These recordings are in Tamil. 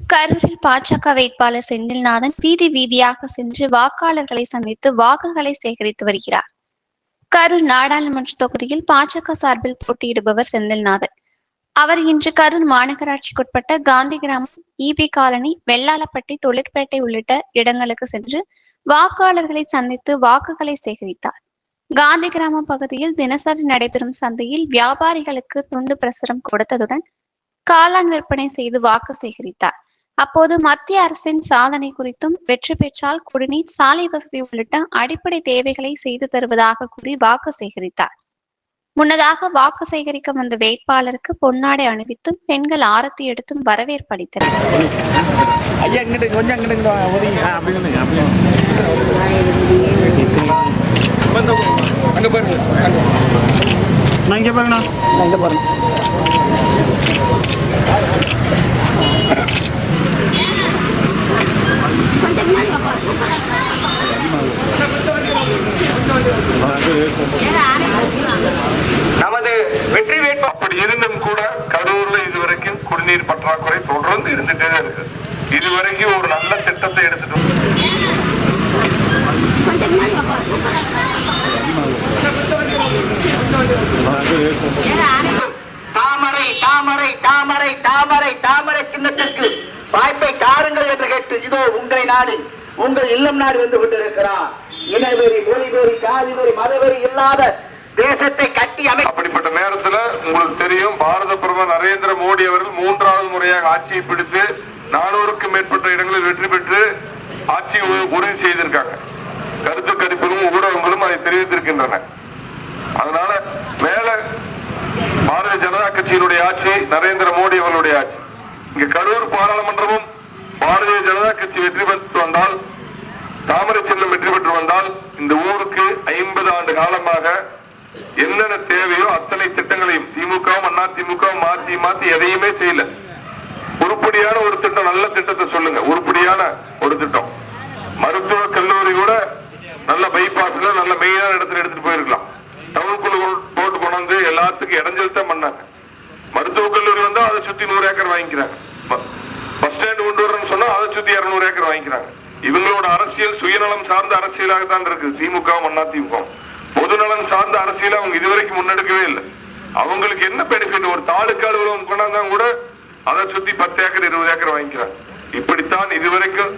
கரூரில் பாஜக வேட்பாளர் செந்தில்நாதன் வீதி வீதியாக சென்று வாக்காளர்களை சந்தித்து வாக்குகளை சேகரித்து வருகிறார். கரூர் நாடாளுமன்ற தொகுதியில் பாஜக சார்பில் போட்டியிடுபவர் செந்தில்நாதன். அவர் இன்று கரூர் மாநகராட்சிக்குட்பட்ட காந்தி கிராமம் இபி காலனி வெள்ளாளப்பட்டி தொழிற்பேட்டை உள்ளிட்ட இடங்களுக்கு சென்று வாக்காளர்களை சந்தித்து வாக்குகளை சேகரித்தார். காந்தி கிராமம் பகுதியில் தினசரி நடைபெறும் சந்தையில் வியாபாரிகளுக்கு துண்டு பிரசுரம் கொடுத்ததுடன் காளான் விற்பனை செய்து வாக்கு சேகரித்தார். அப்போது மத்திய அரசின் சாதனை குறித்தும் வெற்றி பெற்றால் குடிநீர் சாலை வசதி உள்ளிட்ட அடிப்படை தேவைகளை செய்து தருவதாக கூறி வாக்கு சேகரித்தார். முன்னதாக வாக்கு சேகரிக்க வந்த வேட்பாளருக்கு பொன்னாடை அணிவித்தும் பெண்கள் ஆரத்தி எடுத்தும் வரவேற்பு அளித்தனர். ஐயா நமது வெற்றி வேட்பு அப்படி இருந்தும் கூட கரூர்ல இதுவரைக்கும் குடிநீர் பற்றாக்குறை தொடர்ந்து இருந்துட்டே தான் இருக்கு. இதுவரைக்கும் ஒரு நல்ல திட்டத்தை எடுத்துட்டு தாமரை தாமரை தாமரை தாமரை தாமரை சின்னத்திற்கு வாய்ப்பை தாருங்கள் என்று கேட்டு இதோ உங்களை நாடு. உங்கள் இல்லம் நாடு வந்து கொண்டிருக்கிறார். இனவெறி மொழிவெறி ஜாதிவெறி மதவெறி இல்லாத தேசத்தை கட்டி அமை அப்படிப்பட்ட நேரத்துல உங்களுக்கு தெரியும் பாரத பிரதமர் நரேந்திர மோடி அவர்கள் மூன்றாவது முறையாக ஆட்சியை பிடித்து நானூறுக்கும் மேற்பட்ட இடங்களில் வெற்றி பெற்று ஆட்சி உறுதி செய்திருக்காங்க. கருத்து கணிப்பிலும் ஊடகங்களும் அதை தெரிவித்திருக்கின்றன. அதனால மேல பாரதிய ஜனதா கட்சியினுடைய ஆட்சி நரேந்திர மோடி அவர்களுடைய ஆட்சி. இங்க கரூர் பாராளுமன்றமும் பாரதிய ஜனதா கட்சி வெற்றி பெற்று வந்தால் தாமரை செல்லம் வெற்றி பெற்று வந்தால் இந்த ஊருக்கு ஐம்பது ஆண்டு காலமாக என்னென்ன தேவையோ அத்தனை திட்டங்களையும் திமுகவும் அண்ணா திமுகவும் மாத்தி மாத்தி எதையுமே செய்யல. உருப்படியான ஒரு திட்டம் நல்ல திட்டத்தை சொல்லுங்க. உருப்படியான ஒரு திட்டம். மருத்துவ கல்லூரி கூட நல்ல பைபாஸ்ல நல்ல மெயினான இடத்துல எடுத்துட்டு போயிருக்கலாம். டவுனுக்குள்ள கொண்டு- போட்டு கொண்டாந்து எல்லாத்துக்கும் இடைஞ்சல் தான் பண்ணாங்க. மருத்துவக் கல்லூரி வந்தா அதை சுத்தி நூறு ஏக்கர் வாங்கிக்கிறாங்க. லட்சத்தி இருநூறு ஏக்கர் வாங்கிக்கிறாங்க. இவங்களோட அரசியல் சுயநலம் சார்ந்த அரசியலாக தான் இருக்குது திமுகவும் அண்ணா திமுகவும் பொதுநலன் சார்ந்த அரசியலை அவங்க இதுவரைக்கும் முன்னெடுக்கவே இல்லை. அவங்களுக்கு என்ன பெனிஃபிட் ஒரு தாலுக்கா அலுவலகம் கொண்டாந்தா கூட அதை சுத்தி பத்து ஏக்கர் இருபது ஏக்கர் வாங்கிக்கிறாங்க. இப்படித்தான் இதுவரைக்கும்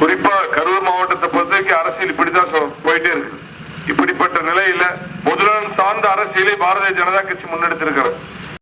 குறிப்பா கரூர் மாவட்டத்தை பொறுத்தவரைக்கும் அரசியல் இப்படித்தான் போயிட்டே இருக்கு. இப்படிப்பட்ட நிலையில பொதுநலன் சார்ந்த அரசியலை பாரதிய ஜனதா கட்சி முன்னெடுத்திருக்கிறது.